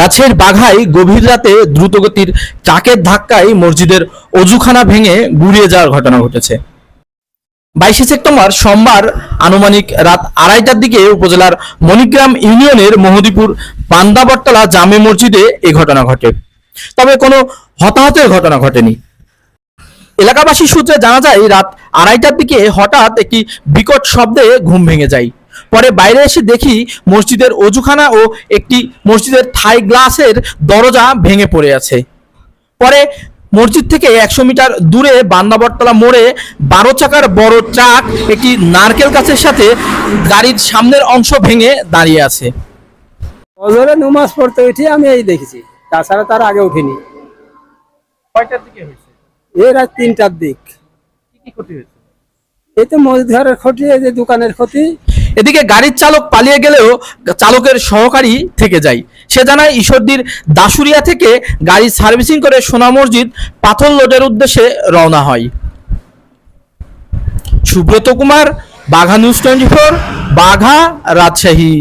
রাজশাহীর বাঘায় গভীর রাতে দ্রুতগতির ট্রাকের ধাক্কায় মসজিদের অজুখানা ভেঙে গুড়িয়ে যাওয়ার ঘটনা ঘটেছে। বাইশে সেপ্টেম্বর সোমবার আনুমানিক রাত আড়াইটার দিকে উপজেলার মণিগ্রাম ইউনিয়নের মহদীপুর বান্দাবটতলা জামে মসজিদে এ ঘটনা ঘটে। তবে কোনো হতাহতের ঘটনা ঘটেনি। এলাকাবাসী সূত্রে জানা যায়, রাত আড়াইটার দিকে হঠাৎ একটি বিকট শব্দে ঘুম ভেঙে যায়। পরে বাইরে এসে দেখি মসজিদের অজুখানা ও একটি মসজিদের থাই গ্লাসের দরজা ভেঙে পড়ে আছে। পরে মসজিদ থেকে একশো মিটার দূরে বান্দাবটতলা মোড়ে বারো চাকার বড় ট্রাক একটি নারকেল গাছের সাথে গাড়ির সামনের অংশ ভেঙে দাঁড়িয়ে আছে। অজরে নমাজ পড়তে উঠি আমি এই দেখেছি। তাছাড়া তার আগে উঠিনি। কয়টার দিকে হয়েছে? এই রাত তিনটার দিক। কি কি ক্ষতি হয়েছে? এই তো মসজিদ ঘরের ক্ষতি এই যে দোকানের ক্ষতি এদিকে গাড়ির চালক পালিয়ে গেলেও চালকের সহকারী থেকে যায়। সে জানায়, ঈশ্বরদীর দাসুরিয়া থেকে গাড়ি সার্ভিসিং করে সোনা মসজিদ পাথর লোডের উদ্দেশ্যে রওনা হয়। Subrata Kumar, Bagha news twenty four, Bagha Rajshahi.